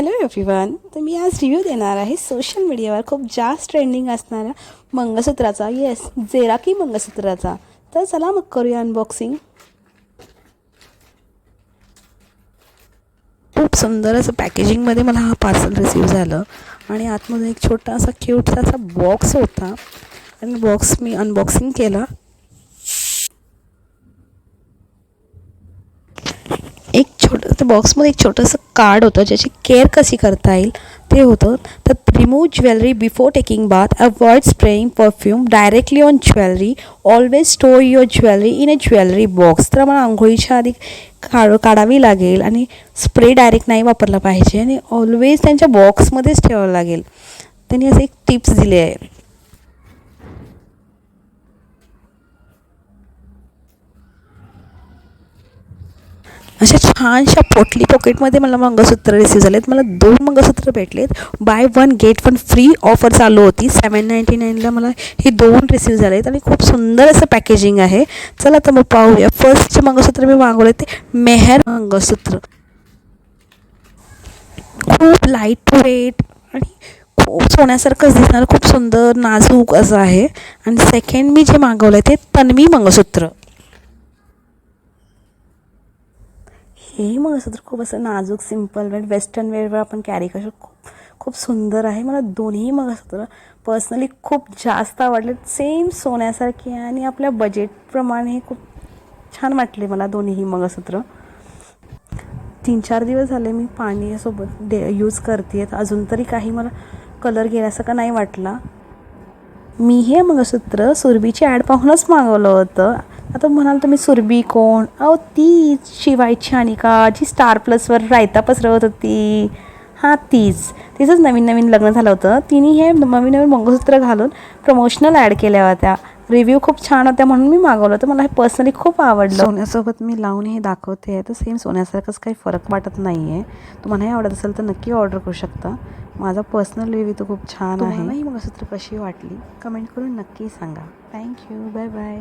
Hello everyone तर मी आज review देणार आहे सोशल मीडियावर खूप जास्त ट्रेंडिंग असणाऱ्या मंगळसूत्राचा. येस जेराकी मंगळसूत्राचा. तर चला मग करूया अनबॉक्सिंग खूप सुंदर असं पॅकेजिंगमध्ये मला हा पार्सल रिसीव झालं. आणि आतमध्ये एक छोटासा क्यूटसा असा बॉक्स होता. आणि बॉक्स मी अनबॉक्सिंग केला. एक छोटं त्या बॉक्समध्ये एक छोटंसं कार्ड होतं ज्याची केअर कशी करता येईल ते होतं. तर remove jewellery before taking bath avoid spraying perfume directly on jewellery always store your jewellery in a jewellery box तर मला आंघोळीच्या आधी काढ काढावी लागेल आणि स्प्रे डायरेक्ट नाही वापरला पाहिजे आणि ऑलवेज त्यांच्या बॉक्समध्येच ठेवावं लागेल. त्यांनी असे एक टिप्स दिले आहे. अशा छानशा पोटली पॉकेटमध्ये मला मंगळसूत्र रिसीव झालेत. मला दोन मंगळसूत्र भेटलेत. Buy one get one free offer चालू होती. सेवन नाईंटी नाईनला मला हे दोन रिसीव झालेत आणि खूप सुंदर असं पॅकेजिंग आहे. चला तर मग पाहूया. फर्स्टचे मंगळसूत्र मी मागवले ते मेहर मंगळसूत्र. खूप लाइट वेट आणि खूप सोन्यासारखंच दिसणार. खूप सुंदर नाजूक असं आहे. आणि सेकंड मी जे मागवलं ते तन्वी मंगळसूत्र. हेही तर खूप असं नाजूक सिंपल वेड वेस्टर्न वेअरवर आपण कॅरी करू शकतो. खूप खूप सुंदर आहे. मला दोन्ही मंगळसूत्र पर्सनली खूप जास्त आवडले. सेम सोन्यासारखे आहे आणि आपल्या बजेटप्रमाणे खूप छान वाटले मला दोन्हीही मंगळसूत्र. तीन चार दिवस झाले मी पाण्यासोबत डे यूज करते अजून तरी काही मला कलर गेल्यासारखा नाही वाटला. मी हे मंगळसूत्र सुरभीची ॲड पाहूनच मागवलं होतं. आता म्हणाल तुम्ही सुरभी कोण? अहो ती शिवायची अनिका जी स्टार प्लसवर रायता पसरवत होती. हां तीच. तिचंच नवीन नवीन लग्न झालं होतं. तिने हे नवीन नवीन मंगळसूत्र घालून प्रमोशनल ॲड केल्या होत्या. रिव्ह्यू खूप छान होत्या म्हणून मी मागवलं होतं. मला हे पर्सनली खूप आवडलं. सोन्यासोबत मी लावून हे दाखवते. आहे तर सेम सोन्यासारखंच काही फरक वाटत नाही आहे तुम्हाला हे आवडत असेल तर नक्की ऑर्डर करू शकता. माझा पर्सनल रिव्ह्यू तर खूप छान आहे. ही मंगळसूत्र कशी वाटली? कमेंट करून नक्की सांगा. Thank you bye bye